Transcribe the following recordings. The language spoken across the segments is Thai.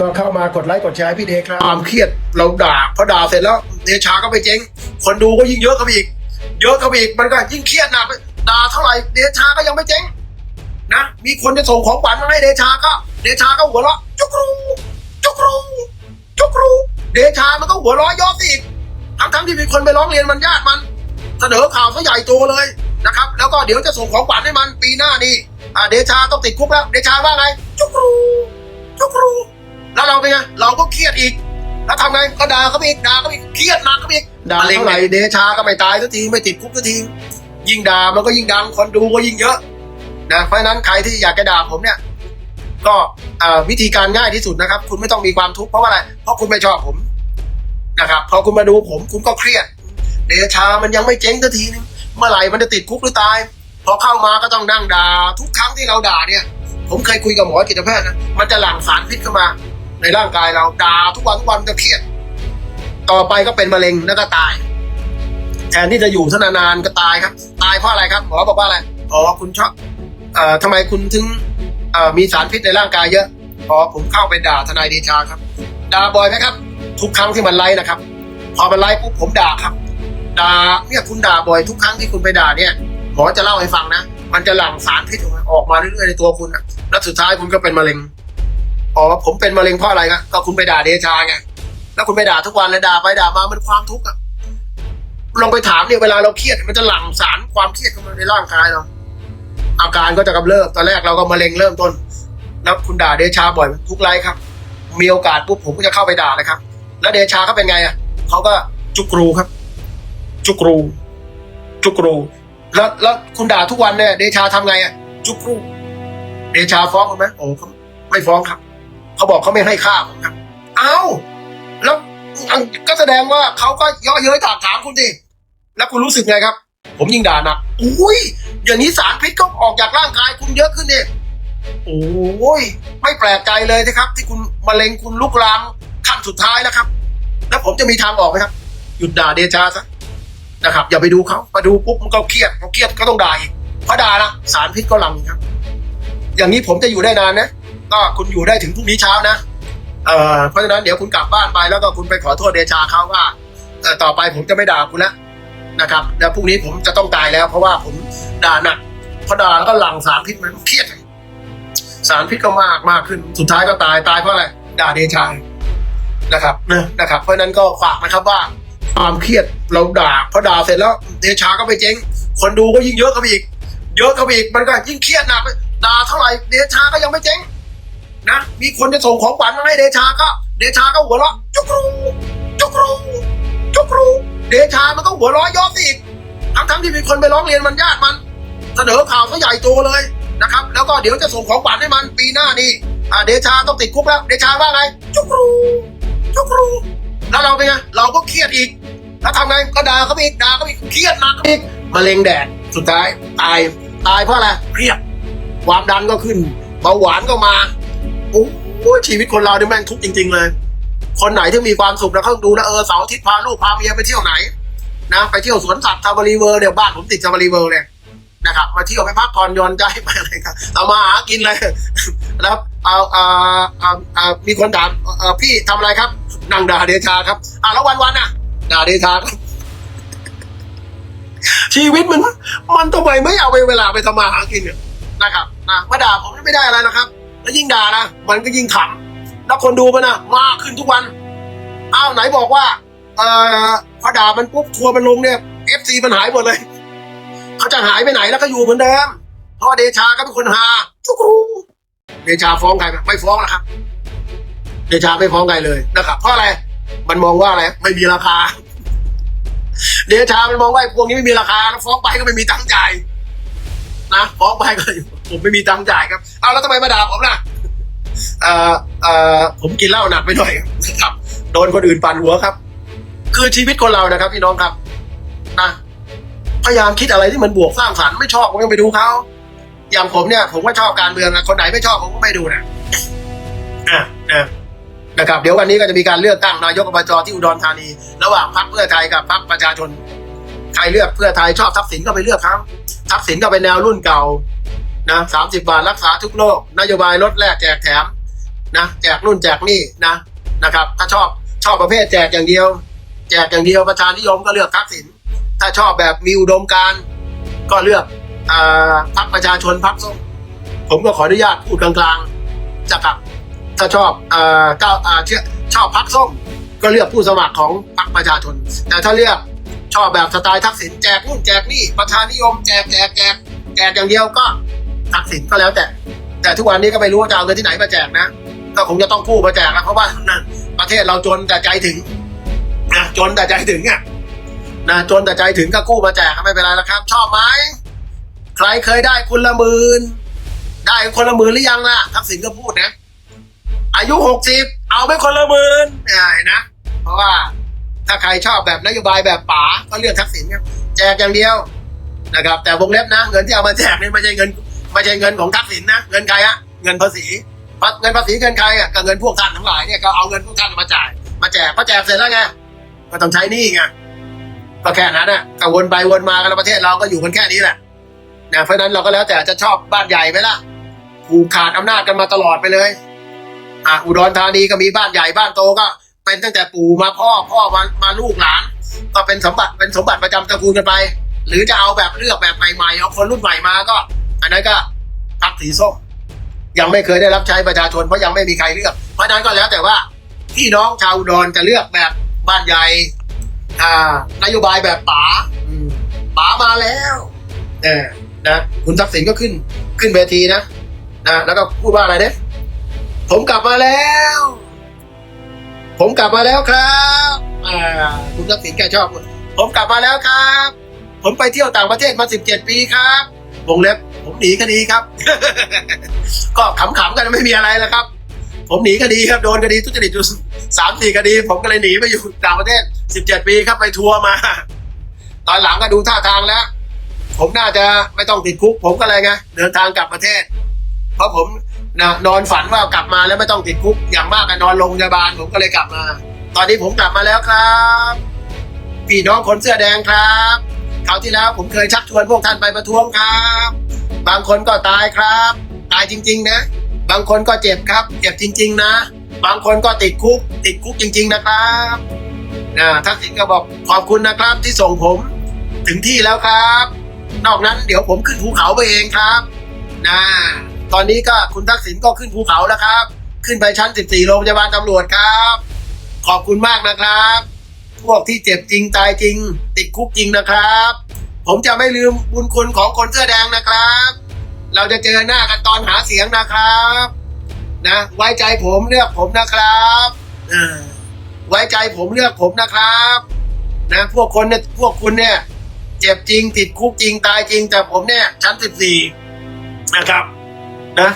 ก็เข้ามากดไลค์กดแชร์พี่เดชครับความเครียดเราด่าพอด่าเสร็จแล้วเดชาก็ไปเจ๊ง คนดูก็ยิ่งเยอะเข้าไปอีก เยอะเข้าไปอีกมันก็ยิ่งเครียดหนักด่าเท่าไหร่เดชาก็ยังไม่เจ๊งนะมีคนจะส่งของขวัญมาให้เดชาก็ เดชาก็หัวเราะจุกรูจุกรูจุกรูเดชามันก็หัวเราะย้อนอีกทั้งทั้งๆที่มีคนไปร้องเรียนมันญาติมัน เสนอข่าวซะใหญ่โตเลยนะครับ แล้วก็เดี๋ยวจะส่งของขวัญให้มันปีหน้านี่อ่าเดชาต้องติดคุกแล้ว เดชาว่าไงจุกรูจุกรู แล้วเราเป็นไงเราก็เครียดอีก แล้วทำไงก็ด่าเขาไปอีกด่าเขาไปอีกเครียดหนักเขาไปอีกด่าเท่าไหร่เดชาก็ไม่ตายสักทีไม่ติดคุกสักทียิ่งด่ามันก็ยิ่งดังคนดูก็ยิ่งเยอะนะเพราะฉะนั้นใครที่อยากจะด่าผมเนี่ย ก็เอ่อวิธีการง่ายที่สุดนะครับ คุณไม่ต้องมีความทุกข์เพราะว่าอะไรเพราะคุณไม่ชอบผมนะครับพอคุณมาดูผมคุณก็เครียด เดชามันยังไม่เจ๊งสักทีนึงเมื่อไหร่มันจะติดคุกหรือตาย พอเข้ามาก็ต้องนั่งด่าทุกครั้งที่เราด่าเนี่ย ผมเคยคุยกับหมอจิตแพทย์นะมันจะหลั่งสารพิษเข้ามา ในร่างกายเราด่าทุกวันทุกวันจะเครียด ต่อไปก็เป็นมะเร็งแล้วก็ตาย แทนที่จะอยู่ซะนานๆก็ตายครับ ตายเพราะอะไรครับหมอบอกว่าอะไรอ๋อคุณชอบเอ่อทำไมคุณถึงเอ่อมีสารพิษในร่างกายเยอะอ๋อผมเข้าไปด่าทนายเดชาครับด่าบ่อยไหมครับ ทุกครั้งที่มันไล่นะครับ พอมันไล่ปุ๊บผมด่าครับด่าเนี่ยคุณด่าบ่อยทุกครั้งที่คุณไปด่าเนี่ยหมอจะเล่าให้ฟังนะ มันจะหลั่งสารพิษออกมาออกมาเรื่อยๆในตัวคุณนะแล้วสุดท้ายคุณก็เป็นมะเร็ง อ๋อผมเป็นมะเร็งเพราะอะไรครับก็คุณไปด่าเดชาไงแล้วคุณไปด่าทุกวันเลยด่าไปด่ามามันความทุกข์อะลองไปถามเนี่ยเวลาเราเครียดมันจะหลั่งสารความเครียดเข้ามาในร่างกายเราอาการก็จะกำเริบตอนแรกเราก็มะเร็งเริ่มต้น แล้วคุณด่าเดชาบ่อยทุกไลฟ์ครับ มีโอกาสปุ๊บผมก็จะเข้าไปด่าเลยครับ แล้วเดชาเขาเป็นไงอะเขาก็จุกรูครับ จุกรู จุกรู แล้วแล้วคุณด่าทุกวันเนี่ยเดชาทำไงอะจุกรู เดชาฟ้องไหมโอ้เขาไม่ฟ้องครับ เขาบอกเขาไม่ให้ค่าผมครับเอาแล้วก็แสดงว่าเขาก็ย่อเย้ยถากถามคุณดิแล้วคุณรู้สึกไงครับ ผมยิ่งด่าหนักอุ้ยอย่างนี้สารพิษก็ออกจากร่างกายคุณเยอะขึ้นเนี่ยโอ้ยไม่แปลกใจเลยนะครับ ที่คุณมะเร็งคุณลุกลามขั้นสุดท้ายแล้วครับ แล้วผมจะมีทางออกไหมครับ หยุดด่าเดชาซะนะครับ อย่าไปดูเขามาดูปุ๊บมันก็เครียดพอเครียดก็ต้องด่าอีกพอด่าละสารพิษก็หลังครับ อย่างนี้ผมจะอยู่ได้นานนะ ก็คุณอยู่ได้ถึงพรุ่งนี้เช้านะเอ่อเพราะฉะนั้นเดี๋ยวคุณกลับบ้านไปแล้วก็คุณไปขอโทษเดชาเขาว่าต่อไปผมจะไม่ด่าคุณแล้วนะครับ แล้วพรุ่งนี้ผมจะต้องตายแล้ว เพราะว่าผมด่าหนักพอด่าแล้วก็หลั่งสารพิษมันเครียดสารพิษก็มากมากขึ้นสุดท้ายก็ตายตายเพราะอะไรด่าเดชานะครับนะนะครับ เพราะฉะนั้นก็ฝากนะครับว่าความเครียดเราด่าพอด่าเสร็จแล้วเดชาก็ไปเจ๊ง คนดูก็ยิ่งเยอะเข้าไปอีก เยอะเข้าไปอีกมันก็ยิ่งเครียดหนักด่าเท่าไหร่เดชาก็ยังไม่เจ๊ง นะมีคนจะส่งของขวัญมาให้เดชาก็ เดชาก็หัวเราะจุกรูจุกรูจุกรูเดชามันก็หัวเราะย้อนอีกทั้งทั้งที่มีคนไปร้องเรียนมันญาติมัน เสนอข่าวซะใหญ่โตเลยนะครับ แล้วก็เดี๋ยวจะส่งของขวัญให้มันปีหน้านี่อ่าเดชาต้องติดคุกแล้ว เดชาว่าไงจุกรูจุกรูแล้วเราเป็นไงเราก็เครียดอีกแล้วทำไงก็ด่าเขาอีกด่าเขาอีกเครียดหนักอีกมะเร็งแดดสุดท้ายตายตายเพราะอะไรเครียดความดันก็ขึ้นเบาหวานก็มา โอ้ชีวิตคนเราเนี่ยแม่งทุกข์จริง ๆ เลย คนไหนที่มีความสุขแล้วเขาดูนะเออเสาร์อาทิตย์พาลูกพาเมียไปเที่ยวไหนนะไปเที่ยวสวนสัตว์ซาบารีเวิร์เนี่ยบ้านผมติดซาบารีเวิร์เลยนะครับ มาเที่ยวไปพักผ่อนย่อนใจไปอะไรกันเอามาหากินเลยแล้วเอาเอาเอาเอามีคนถามเออพี่ทำอะไรครับนั่งด่าเดชาครับอ่าแล้ววันวันๆน่ะด่าเดชาครับชีวิตมันมันทำไมไม่เอาไปเวลาไปทำมาหากินเนี่ยนะครับนะมาด่าผมไม่ได้อะไรนะครับ แล้วยิ่งด่านะมันก็ยิ่งขำแล้วคนดูมันนะมากขึ้นทุกวันอ้าวไหนบอกว่าเอ่อพอด่ามันปุ๊บทัวร์มันลงเนี่ยเอฟซีมันหายหมดเลยเขาจะหายไปไหนแล้วก็อยู่เหมือนเดิมเพราะว่าเดชาก็เป็นคนหาทุกรูเดชาฟ้องใครไหมไม่ฟ้องนะครับ เดชาไม่ฟ้องใครเลยนะครับเพราะอะไรมันมองว่าอะไรไม่มีราคา เดชามันมองว่าไอ้พวกนี้ไม่มีราคาแล้วฟ้องไปก็ไม่มีตังค์จ่ายนะฟ้องไปก็อยู่ ผมไม่มีตังค์จ่ายครับ เอาแล้วทำไมมาด่าผมล่ะเอ่อเอ่อผมกินเหล้าหนักไปหน่อยครับ โดนคนอื่นปั่นหัวครับ คือชีวิตคนเรานะครับ พี่น้องครับนะพยายามคิดอะไรที่มันบวกสร้างสรรค์ไม่ชอบผมก็ไปดูเขาอย่างผมเนี่ย ผมก็ชอบการเมืองนะคนไหนไม่ชอบผมก็ไม่ดูนะอะนะนะครับ เดี๋ยววันนี้ก็จะมีการเลือกตั้งนายกอบจที่อุดรธานี ระหว่างพรรคเพื่อไทยกับพรรคประชาชนใครเลือกเพื่อไทยชอบทักษิณก็ไปเลือกเขาทักษิณก็เป็นแนวรุ่นเก่า นะสามสิบาทรักษาทุกโรคนโยบายลดแลกแจกแถมนะแจกนู่นแจกนี่นะนะครับถ้าชอบชอบประเภทแจกอย่างเดียว แจกอย่างเดียวประชานิยมก็เลือกทักษิณถ้าชอบแบบมีอุดมการก็เลือกอพรรคประชาชนพรรคส้มผมก็ขออนุญาตพูดกลางๆจะครับ ถ้าชอบอก้าวชอบพรรคส้มก็เลือกผู้สมัครของพรรคประชาชน แต่ถ้าเลือกชอบแบบสไตล์ทักษิณแจกนู่นแจกนี่ประชานิยมแจกแจกแจกแจกอย่างเดียวก็ ทักษิณก็แล้วแต่ แต่ทุกวันนี้ก็ไม่รู้ว่าจะเอาเงินที่ไหนมาแจกนะ ก็คงจะต้องกู้มาแจกนะเพราะว่าประเทศเราจนแต่ใจถึงนะจนแต่ใจถึงอะนะจนแต่ใจถึงก็กู้มาแจกก็ไม่เป็นไรแล้วครับ ชอบไหมใครเคยได้คนละหมื่นได้คนละหมื่นหรือยังล่ะทักษิณก็พูดนะ อายุหกสิบเอาไปคนละหมื่นเนี่ยเห็นนะ เพราะว่าถ้าใครชอบแบบนโยบายแบบป๋าก็เลือกทักษิณครับแจกอย่างเดียวนะครับ แต่วงเล็บนะ เงินที่เอามาแจกนี่ไม่ใช่เงิน ไม่ใช่เงินของทักษิณนะ เงินใครอะเงินภาษีเงินภาษีเงินใครอะก็เงินพวกท่านทั้งหลายเนี่ยก็เอาเงินพวกท่านมาจ่าย มาแจกพอแจกเสร็จแล้วไงก็ต้องใช้นี้ไงก็แค่นั้นน่ะก็วนไปวนมากันแล้วประเทศเราก็อยู่กันแค่นี้แหละนะเพราะนั้นเราก็แล้วแต่จะชอบบ้านใหญ่ไหมล่ะผูกขาดอำนาจกันมาตลอดไปเลยอะอุดรธานีก็มีบ้านใหญ่บ้านโตก็ เป็นตั้งแต่ปู่มาพ่อพ่อมามาลูกหลาน ก็เป็นสมบัติเป็นสมบัติประจำตระกูลกันไป หรือจะเอาแบบเลือกแบบใหม่ๆเอาคนรุ่นใหม่มาก็ อันนั้นก็พักสีส้มยังไม่เคยได้รับใช้ประชาชนเพราะยังไม่มีใครเลือกเพราะนั้นก็แล้วแต่ว่าพี่น้องชาวอุดรจะเลือกแบบบ้านใหญ่อ่านโยบายแบบป๋าป๋ามาแล้วเออนะคุณทักษิณก็ขึ้นขึ้นเวทีนะนะแล้วก็พูดว่าอะไรเนี่ยผมกลับมาแล้ว ผมกลับมาแล้วครับอ่าคุณทักษิณแกชอบพูผมกลับมาแล้วครับ ผมไปเที่ยวต่างประเทศมาสิบเจ็ดปีครับวงเล็บ ผมหนีคดีครับ ก็ขำๆกันไม่มีอะไรแล้วครับ ผมหนีคดีครับโดนคดีทุจริตอยู่สามสี่คดี ผมก็เลยหนีไปอยู่ต่างประเทศสิบเจ็ดปีครับไปทัวร์มา ตอนหลังก็ดูท่าทางแล้ว ผมน่าจะไม่ต้องติดคุก ผมก็เลยไงเดินทางกลับประเทศ เพราะผมนนอนฝันว่ากลับมาแล้วไม่ต้องติดคุก อย่างมากก็นอนโรงพยาบาลผมก็เลยกลับมา ตอนนี้ผมกลับมาแล้วครับพี่น้องคนเสื้อแดงครับคราวที่แล้วผมเคยชักชวนพวกท่านไปประท้วงครับ บางคนก็ตายครับ ตายจริง ๆ นะ บางคนก็เจ็บครับ เจ็บจริง ๆ นะ บางคนก็ติดคุก ติดคุกจริง ๆ นะครับนะทักษิณก็บอกขอบคุณนะครับที่ส่งผมถึงที่แล้วครับ นอกนั้นเดี๋ยวผมขึ้นภูเขาไปเองครับนะตอนนี้ก็คุณทักษิณก็ขึ้นภูเขาแล้วครับ ขึ้นไปชั้น 14 โรงพยาบาลตำรวจครับ ขอบคุณมากนะครับ พวกที่เจ็บจริงตายจริง ติดคุกจริงนะครับ ผมจะไม่ลืมบุญคุณของคนเสื้อแดงนะครับ เราจะเจอหน้ากันตอนหาเสียงนะครับ นะ ไว้ใจผมเลือกผมนะครับไว้ใจผมเลือกผมนะครับ นะ พวกคนเนี่ยพวกคุณเนี่ย เจ็บจริงติดคุกจริงตายจริง แต่ผมเนี่ย ชั้น14นะครับ นะ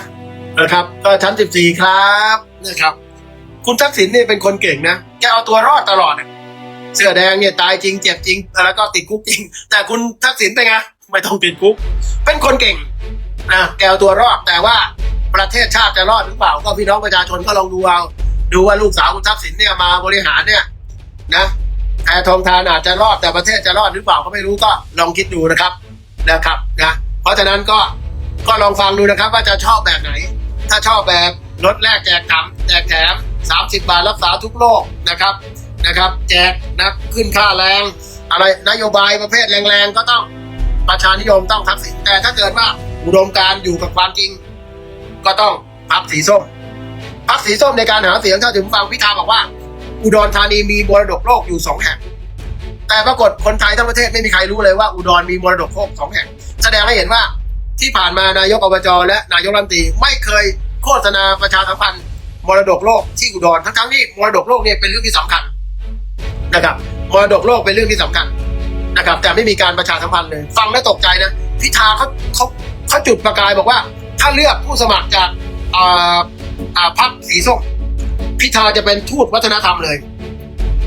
นะครับ ก็ชั้น14ครับนะครับ คุณทักษิณเนี่ยเป็นคนเก่งนะแกเอาตัวรอดตลอดอะ เสื้อแดงเนี่ยตายจริงเจ็บจริง แล้วก็ติดคุกจริง แต่คุณทักษิณเป็นไงไม่ต้องติดคุก เป็นคนเก่งนะแกเอาตัวรอดแต่ว่าประเทศชาติจะรอดหรือเปล่า ก็พี่น้องประชาชนก็ลองดูเอาดูว่าลูกสาวคุณทักษิณเนี่ยมาบริหารเนี่ยนะแพทองทานอาจจะรอดแต่ประเทศจะรอดหรือเปล่าก็ไม่รู้ก็ลองคิดดูนะครับนะครับนะเพราะฉะนั้นก็ก็ลองฟังดูนะครับ ว่าจะชอบแบบไหน ถ้าชอบแบบลดแลกแจกถามแจกแถม 30 บาทรักษาทุกโรคนะครับ นะครับแจกนะขึ้นค่าแรง อะไรนโยบายประเภทแรงๆก็ต้องประชานิยมต้องทักษิณแต่ถ้าเกิดว่าอุดมการอยู่กับความจริง ก็ต้องพักสีส้มพักสีส้มในการหาเสียงถ้าถึงฟังพิธาบอกว่า อุดรธานีมีมรดกโลกอยู่สองแห่ง แต่ปรากฏคนไทยทั้งประเทศไม่มีใครรู้เลยว่าอุดรมีมรดกโลกสองแห่ง แสดงให้เห็นว่าที่ผ่านมานายกอบจและนายกรัฐมนตรีไม่เคยโฆษณาประชาสัมพันธ์มรดกโลกที่อุดรทั้งๆที่มรดกโลกเนี่ยเป็นเรื่องที่สำคัญ นะครับมรดกโลกเป็นเรื่องที่สำคัญนะครับ แต่ไม่มีการประชาสัมพันธ์เลยฟังแล้วตกใจนะพิธาเขาเขาเขาจุดประกายบอกว่า ถ้าเลือกผู้สมัครจากอ่าอ่าพรรคสีส้มพิธาจะเป็นทูตวัฒนธรรมเลย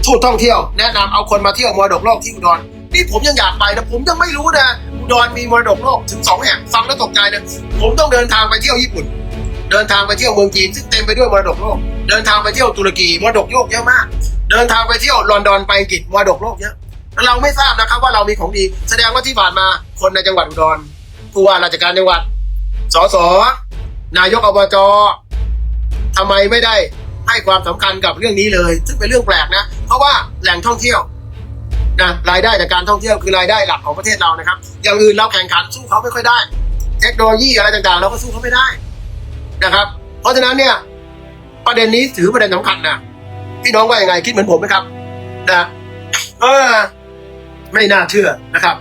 ทูตท่องเที่ยวแนะนำเอาคนมาเที่ยวมรดกโลกที่อุดรนี่ผมยังอยากไปนะผมยังไม่รู้นะอุดรมีมรดกโลกถึงสองแห่งฟังแล้วตกใจนะผมต้องเดินทางไปเที่ยวญี่ปุ่น เดินทางไปเที่ยวเมืองจีนซึ่งเต็มไปด้วยมรดกโลก เดินทางไปเที่ยวตุรกีมรดกโลกเยอะมาก เดินทางไปเที่ยวลอนดอนไปอังกฤษมรดกโลกเยอะเราไม่ทราบนะครับว่าเรามีของดีแสดงว่าที่ผ่านมาคนในจังหวัดอุดรผู้ว่าราชการจังหวัดสสนายกอบจทำไมไม่ได้ให้ความสำคัญกับเรื่องนี้เลย ซึ่งเป็นเรื่องแปลกนะ เพราะว่าแหล่งท่องเที่ยวนะรายได้จากการท่องเที่ยวคือรายได้หลักของประเทศเรานะครับ อย่างอื่นเราแข่งขันสู้เขาไม่ค่อยได้ เทคโนโลยีอะไรต่างๆ เราก็สู้เขาไม่ได้ นะครับ เพราะฉะนั้นเนี่ยประเด็นนี้ถือประเด็นสำคัญนะพี่น้องว่ายังไงคิดเหมือนผมไหมครับ นะเออไม่น่าเชื่อนะครับ